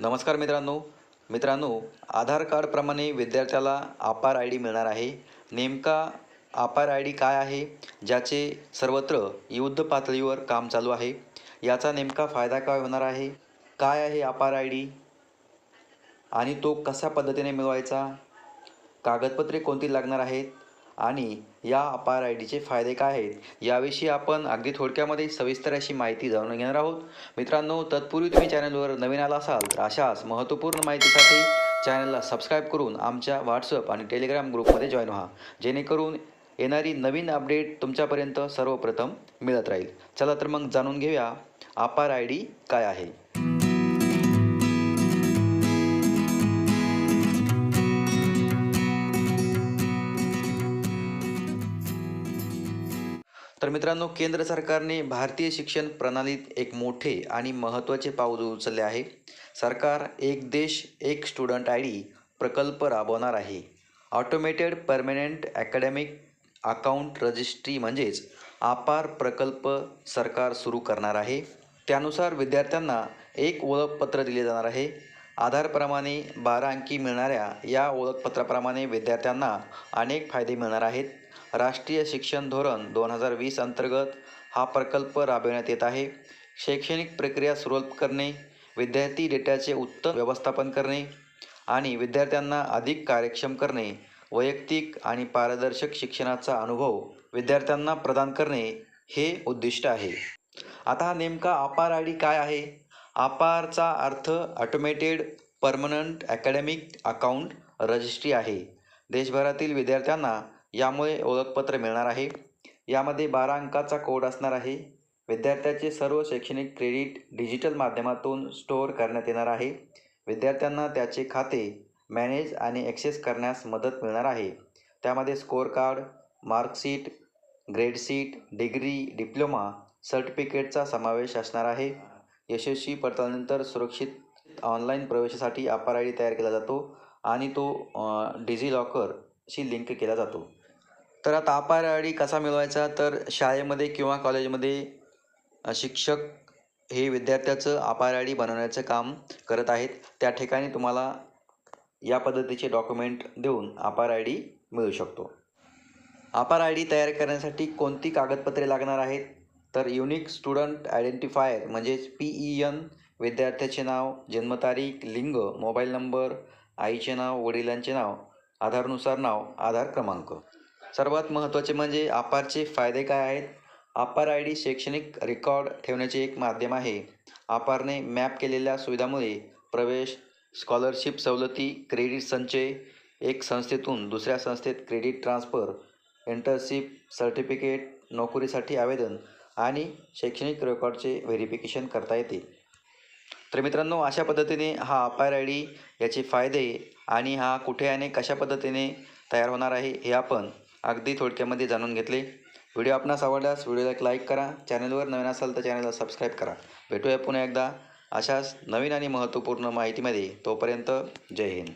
नमस्कार मित्रांनो. मित्रांनो आधार कार्डप्रमाणे विद्यार्थ्याला अपार आय डी मिळणार आहे. नेमका आपार आय डी काय आहे? ज्याचे सर्वत्र युद्ध पातळीवर काम चालू आहे. याचा नेमका फायदा काय होणार आहे? काय आहे आपार आय डी? आणि तो कशा पद्धतीने मिळवायचा? कागदपत्रे कोणती लागणार आहेत? आणि या अपार आय डीचे फायदे काय आहेत याविषयी आपण अगदी थोडक्यामध्ये सविस्तर अशी माहिती जाणून घेणार आहोत. मित्रांनो तत्पूर्वी तुम्ही चॅनलवर नवीन आला असाल तर अशाच महत्त्वपूर्ण माहितीसाठी चॅनलला सबस्क्राईब करून आमच्या व्हॉट्सअप आणि टेलिग्राम ग्रुपमध्ये जॉईन व्हा जेणेकरून येणारी नवीन अपडेट तुमच्यापर्यंत सर्वप्रथम मिळत राहील. चला तर मग जाणून घेऊया अपार आय डी काय आहे? तर मित्रांनो केंद्र सरकारने भारतीय शिक्षण प्रणालीत एक मोठे आणि महत्त्वाचे पाऊल उचलले आहे. सरकार एक देश एक स्टुडंट आय डी प्रकल्प राबवणार आहे. Automated permanent academic account registry म्हणजेच आपार प्रकल्प सरकार सुरू करणार आहे. त्यानुसार विद्यार्थ्यांना एक ओळखपत्र दिले जाणार आहे. आधारप्रमाणे बारा अंकी मिळणाऱ्या या ओळखपत्राप्रमाणे विद्यार्थ्यांना अनेक फायदे मिळणार आहेत. राष्ट्रीय शिक्षण धोरण दोन हजार वीस अंतर्गत हा प्रकल्प राबविण्यात येत आहे. शैक्षणिक प्रक्रिया सुलभ करणे विद्यार्थी डेटाचे उत्तम व्यवस्थापन करणे आणि विद्यार्थ्यांना अधिक कार्यक्षम करणे वैयक्तिक आणि पारदर्शक शिक्षणाचा अनुभव विद्यार्थ्यांना प्रदान करणे हे उद्दिष्ट आहे. आता नेमका अपार आय डी काय आहे? आपारचा अर्थ automated permanent academic account registry आहे. देशभरातील विद्यार्थ्यांना यामुळे ओळखपत्र मिळणार आहे. यामध्ये बारा अंकाचा कोड असणार आहे. विद्यार्थ्याचे सर्व शैक्षणिक क्रेडिट डिजिटल माध्यमातून स्टोअर करण्यात येणार आहे. विद्यार्थ्यांना त्याचे खाते मॅनेज आणि ॲक्सेस करण्यास मदत मिळणार आहे. त्यामध्ये score card marksheet gradesheet degree diploma सर्टिफिकेटचा समावेश असणार आहे. यशस्वी पडताळणीनंतर सुरक्षित ऑनलाईन प्रवेशासाठी अपार आय डी तयार केला जातो आणि तो डिझी लॉकरशी लिंक केला जातो. तर आता अपार आय डी कसा मिळवायचा? तर शाळेमध्ये किंवा कॉलेजमध्ये शिक्षक हे विद्यार्थ्याचं अपार आय डी बनवण्याचं काम करत आहेत. त्या ठिकाणी तुम्हाला या पद्धतीचे डॉक्युमेंट देऊन अपार आय डी मिळू शकतो. अपार आय डी तयार करण्यासाठी कोणती कागदपत्रे लागणार आहेत? तर युनिक स्टुडंट आयडेंटिफायर म्हणजेच पी ई एन विद्यार्थ्याचे नाव जन्मतारीख लिंग मोबाईल नंबर आईचे नाव वडिलांचे नाव आधारनुसार नाव आधार क्रमांक. सर्वात महत्त्वाचे म्हणजे आपारचे फायदे काय आहेत? आपार आय डी शैक्षणिक रेकॉर्ड ठेवण्याचे एक माध्यम आहे. आपारने मॅप केलेल्या सुविधामुळे प्रवेश स्कॉलरशिप सवलती क्रेडिट संचय एक संस्थेतून दुसऱ्या संस्थेत क्रेडिट ट्रान्सफर इंटर्नशिप सर्टिफिकेट नोकरीसाठी आवेदन आणि शैक्षणिक रेकॉर्डचे व्हेरिफिकेशन करता येते. तर मित्रांनो अशा पद्धतीने हा अपायर आय डी याचे फायदे आणि हा कुठे आणि कशा पद्धतीने तयार होणार आहे हे आपण अगदी थोडक्यामध्ये जाणून घेतले. व्हिडिओ आपणास आवडल्यास व्हिडिओला एक लाईक करा चॅनलवर नवीन असाल तर चॅनलला सबस्क्राईब करा. भेटूया पुन्हा एकदा अशाच नवीन आणि महत्त्वपूर्ण माहितीमध्ये. तोपर्यंत जय हिंद.